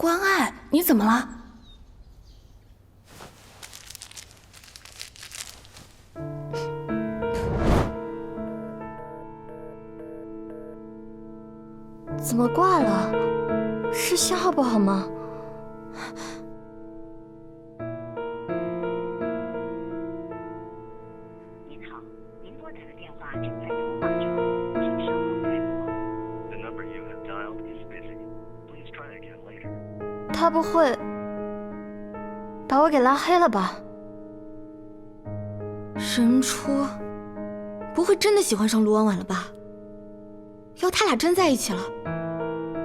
关爱，你怎么了？怎么挂了？是信号不好吗？黑了吧？神初，不会真的喜欢上卢婉婉了吧？要他俩真在一起了，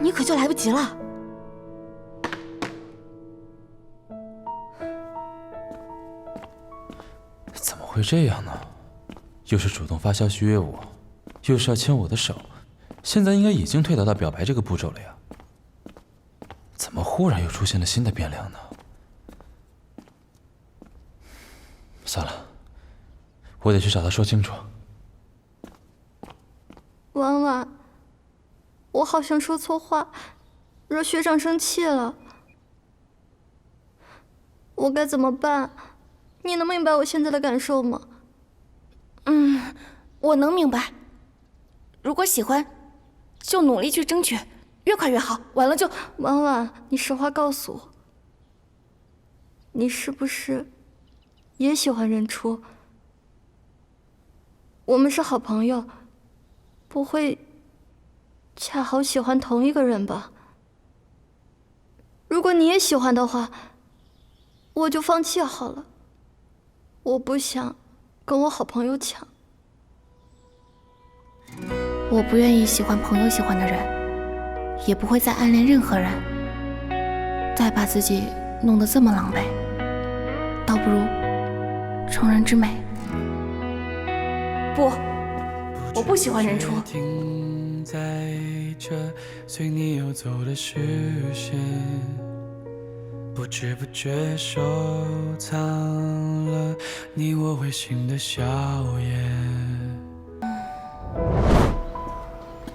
你可就来不及了。怎么会这样呢？又是主动发消息约我，又是要牵我的手，现在应该已经退到到表白这个步骤了呀。怎么忽然又出现了新的变量呢？算了，我得去找他说清楚。婉婉，我好像说错话，惹学长生气了，我该怎么办？你能明白我现在的感受吗？嗯，我能明白。如果喜欢，就努力去争取，越快越好。完了就婉婉，你实话告诉我，你是不是也喜欢任初？我们是好朋友，不会恰好喜欢同一个人吧？如果你也喜欢的话，我就放弃好了。我不想跟我好朋友抢。我不愿意喜欢朋友喜欢的人，也不会再暗恋任何人。再把自己弄得这么狼狈，倒不如成人之美。不，我不喜欢人初。停在这随你游走的视线，不知不觉收藏了你我微醺的笑颜。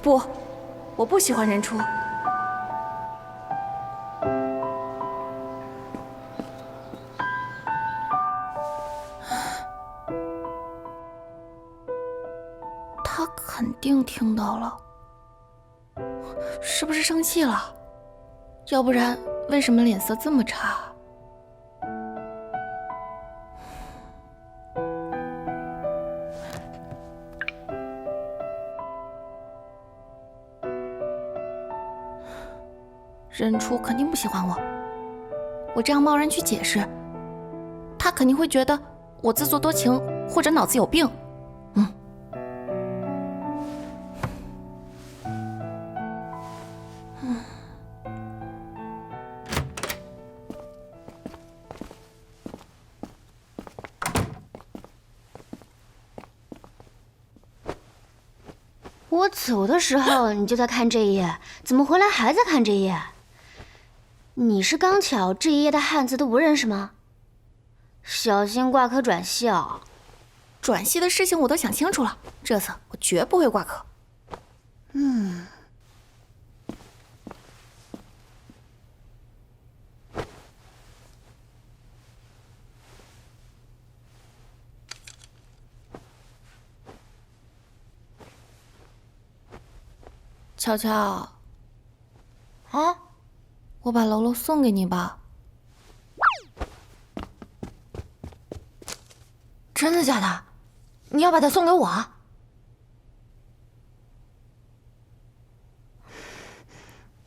不，我不喜欢人初。听到了，是不是生气了？要不然为什么脸色这么差？任初肯定不喜欢我，我这样贸然去解释，他肯定会觉得我自作多情或者脑子有病。走的时候你就在看这一页，怎么回来还在看这一页？你是刚巧这一页的汉字都不认识吗？小心挂科转系哦。转系的事情我都想清楚了，这次我绝不会挂科。乔乔，啊，我把楼楼送给你吧。真的假的？你要把它送给我？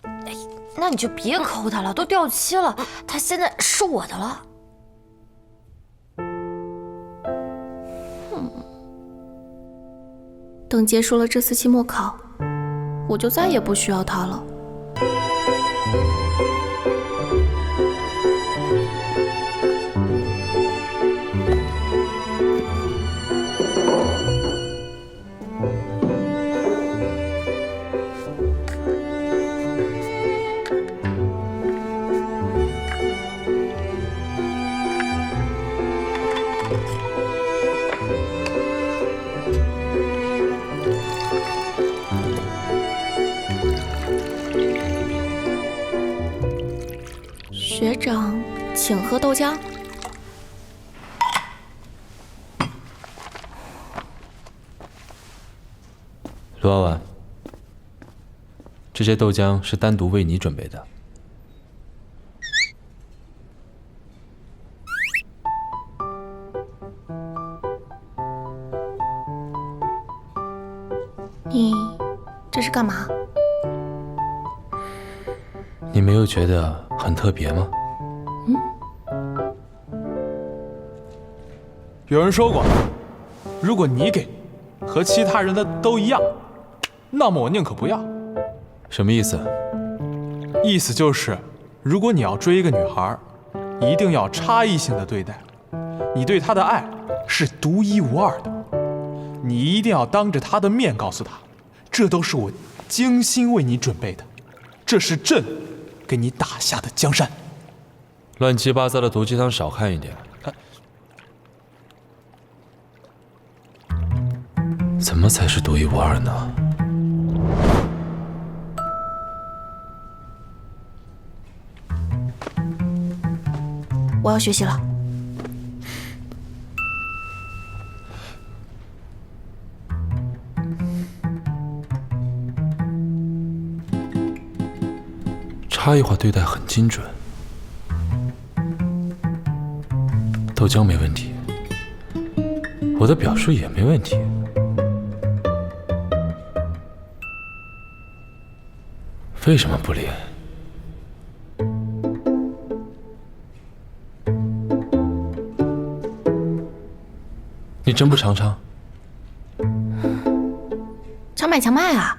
哎，那你就别抠它了，都掉漆了，它现在是我的了。等结束了这次期末考，我就再也不需要他了。学长，请喝豆浆。卢婉婉，这些豆浆是单独为你准备的。你这是干嘛？你没有觉得很特别吗？嗯有人说过，如果你给和其他人的都一样，那么我宁可不要。什么意思？意思就是，如果你要追一个女孩，一定要差异性的对待，你对她的爱是独一无二的，你一定要当着她的面告诉她，这都是我精心为你准备的，这是朕给你打下的江山。乱七八糟的毒鸡汤少看一点。怎么才是独一无二呢？我要学习了。差异化对待很精准，豆浆没问题，我的表述也没问题。为什么不练？你真不尝尝？强买强卖啊！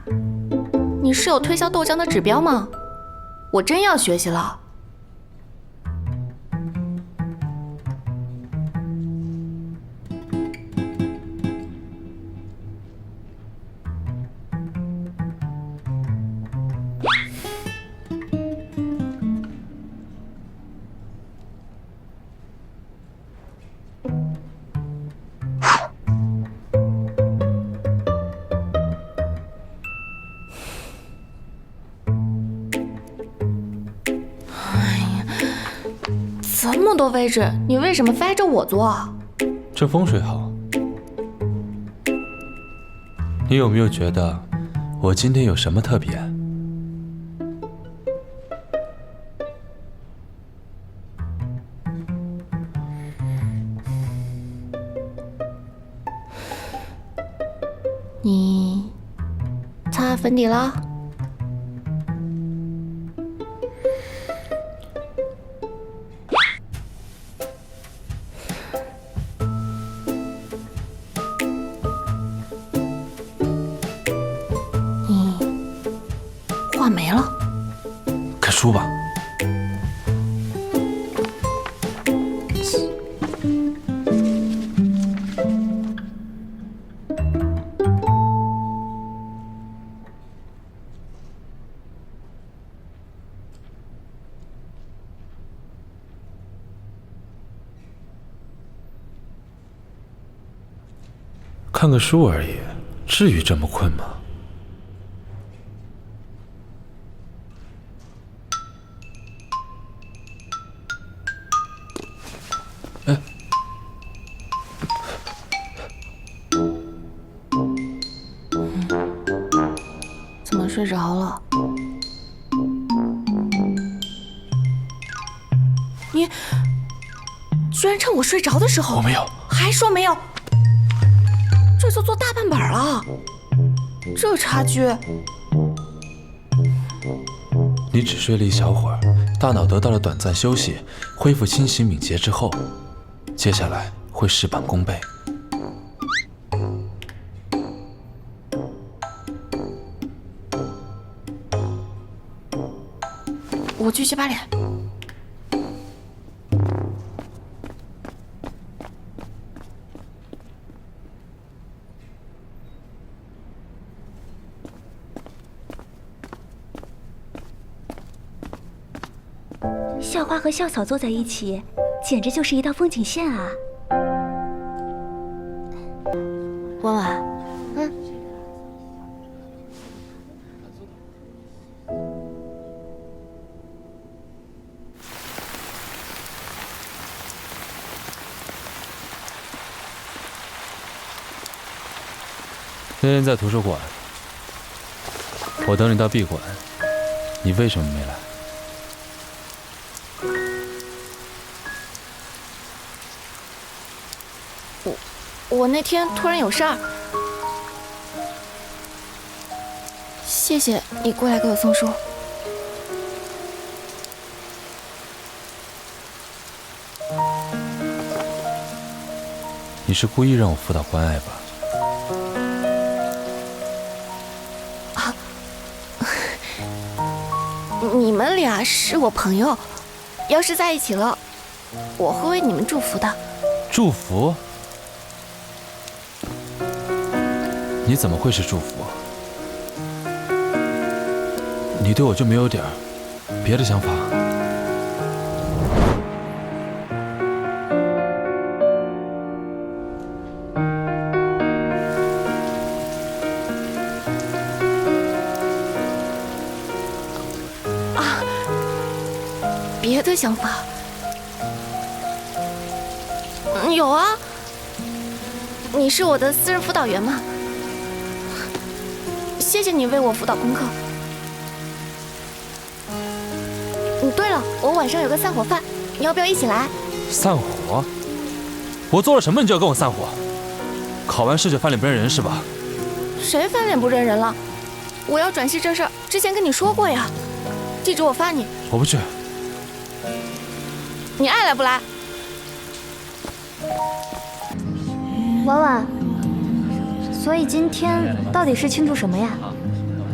你是有推销豆浆的指标吗？我真要学习了。这么多位置，你为什么非挨着我坐啊？这风水好。你有没有觉得我今天有什么特别？你擦粉底了？没了？看书吧。看个书而已，至于这么困吗？睡着的时候，我没有。还说没有，这就做大半本了，这差距，你只睡了一小会儿，大脑得到了短暂休息，恢复清醒敏捷之后，接下来会事半功倍。我去洗把脸。和校草坐在一起，简直就是一道风景线啊！婉婉，嗯，那天在图书馆，我等你到闭馆，你为什么没来？我那天突然有事儿。谢谢你过来给我送书。你是故意让我辅导关爱吧？你们俩是我朋友，要是在一起了，我会为你们祝福的。祝福？你怎么会是祝福？你对我就没有点别的想法？啊别的想法？有啊。你是我的私人辅导员嘛？谢谢你为我辅导功课。嗯，对了，我晚上有个散伙饭，你要不要一起来？散伙？我做了什么你就要跟我散伙？考完试就翻脸不认人是吧？谁翻脸不认人了？我要转系这事儿之前跟你说过呀。地址我发你。我不去。你爱来不来？婉婉，所以今天到底是庆祝什么呀？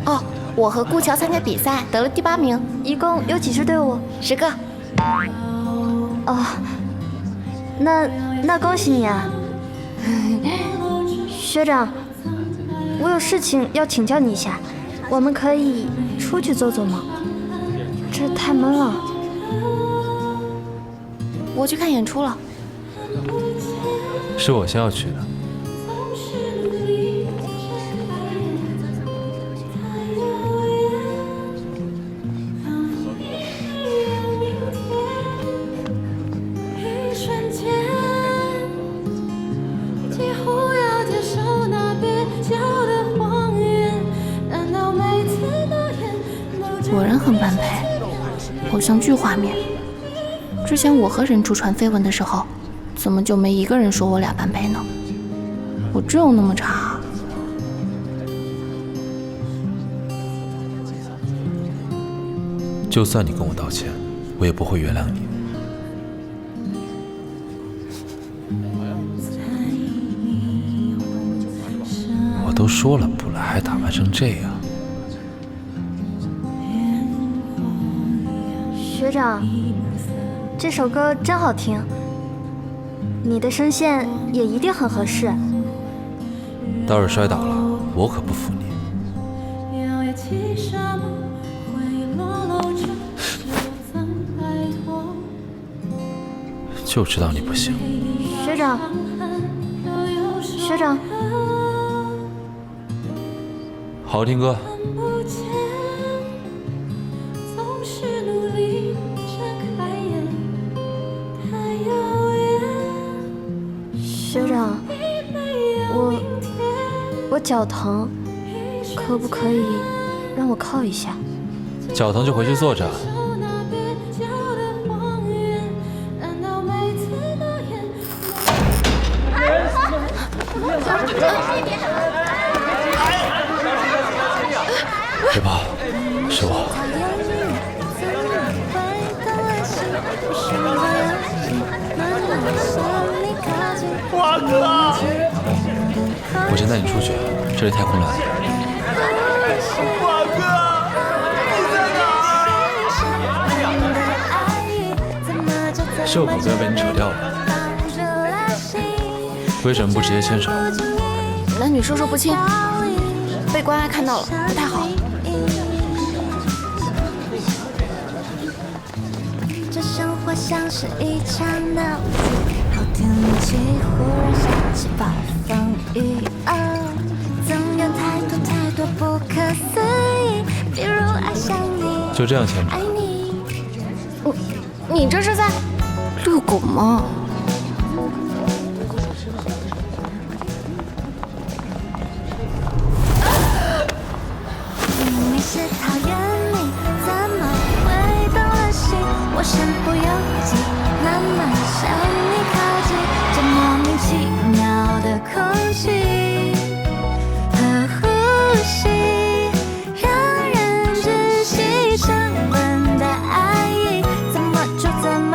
哦，我和顾桥参加比赛得了第八名，一共有几支队伍？十个。哦，那那恭喜你啊，学长，我有事情要请教你一下，我们可以出去坐坐吗？这太闷了。我去看演出了。是我先要去的。像剧画面。之前我和人初传绯闻的时候，怎么就没一个人说我俩般配呢？我真有那么差？就算你跟我道歉，我也不会原谅你。我都说了不来，还打扮成这样。学长，这首歌真好听，你的声线也一定很合适。倒是摔倒了，我可不服你。就知道你不行。学长，学长，好听歌。脚疼，可不可以让我靠一下？脚疼就回去坐着。别怕，是我。先带你出去，这里太混乱。华哥，你在哪？袖口都要被你扯掉了，为什么不直接牵手？男女授受不亲，被关爱看到了，不太好。这生活像是一场闹剧，好天气忽然下起暴风雨，就这样牵着爱。你。你你这是在遛狗吗？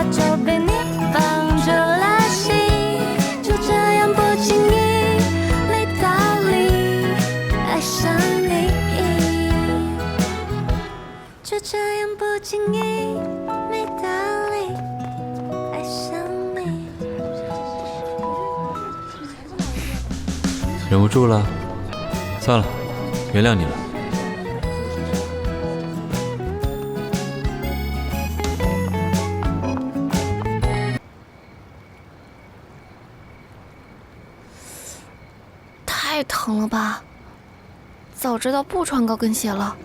就被你放逐了心？就这样不经意，没道理爱上你。就这样不经意，没道理爱上你。忍不住了，算了，原谅你了。太疼了吧！早知道不穿高跟鞋了。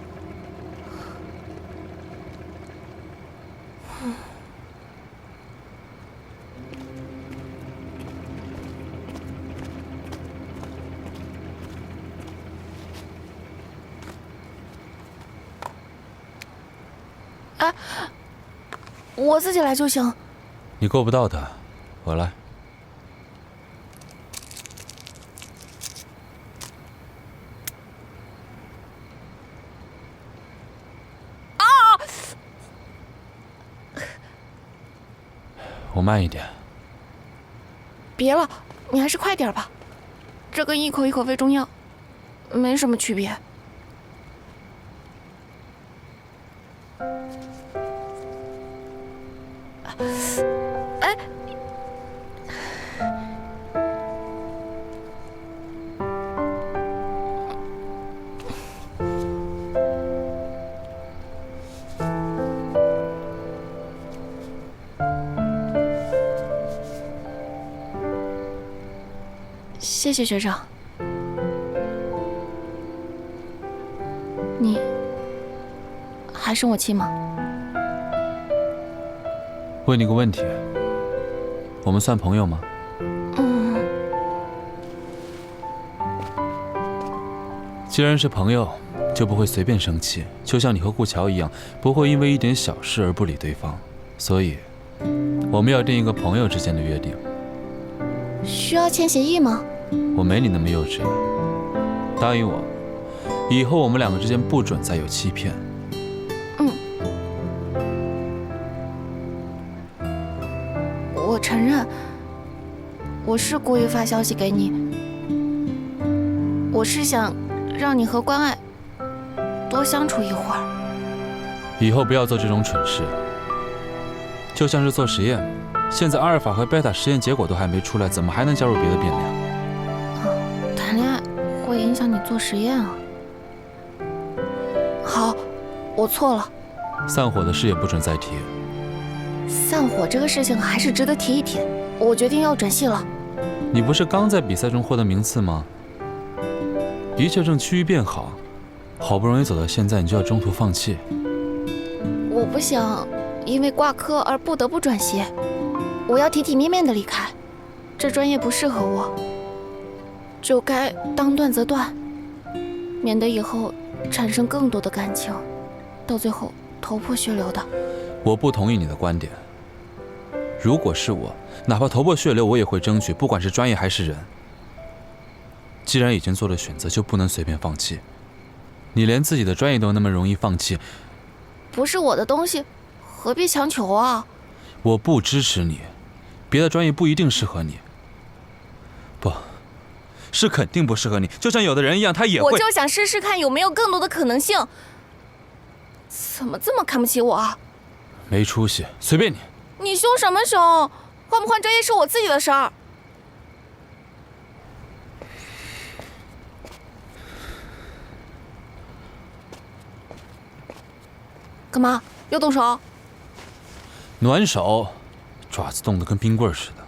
哎，我自己来就行。你够不到的，我来。我慢一点。别了，你还是快点吧，这跟一口一口喂中药没什么区别。谢谢学长。你还生我气吗？问你个问题，我们算朋友吗？嗯，既然是朋友，就不会随便生气，就像你和顾桥一样，不会因为一点小事而不理对方。所以，我们要定一个朋友之间的约定。需要签协议吗？我没你那么幼稚，答应我，以后我们两个之间不准再有欺骗。嗯我承认，我是故意发消息给你，我是想让你和关爱多相处一会儿。以后不要做这种蠢事，就像是做实验，现在阿尔法和贝塔实验结果都还没出来，怎么还能加入别的变量？谈恋爱会影响你做实验啊。好，我错了。散伙的事也不准再提。散伙这个事情还是值得提一提。我决定要转系了。你不是刚在比赛中获得名次吗？一切正趋于变好，好不容易走到现在，你就要中途放弃？我不想因为挂科而不得不转系，我要体体面面的离开。这专业不适合我，就该当断则断，免得以后产生更多的感情，到最后头破血流的。我不同意你的观点。如果是我，哪怕头破血流，我也会争取，不管是专业还是人。既然已经做了选择，就不能随便放弃。你连自己的专业都那么容易放弃，不是我的东西，何必强求啊？我不支持你。别的专业不一定适合你，不是肯定不适合你。就像有的人一样，他也会。我就想试试看有没有更多的可能性。怎么这么看不起我啊？没出息，随便你。你凶什么凶？换不换专业是我自己的事儿。干嘛？要动手？暖手，爪子冻得跟冰棍似的。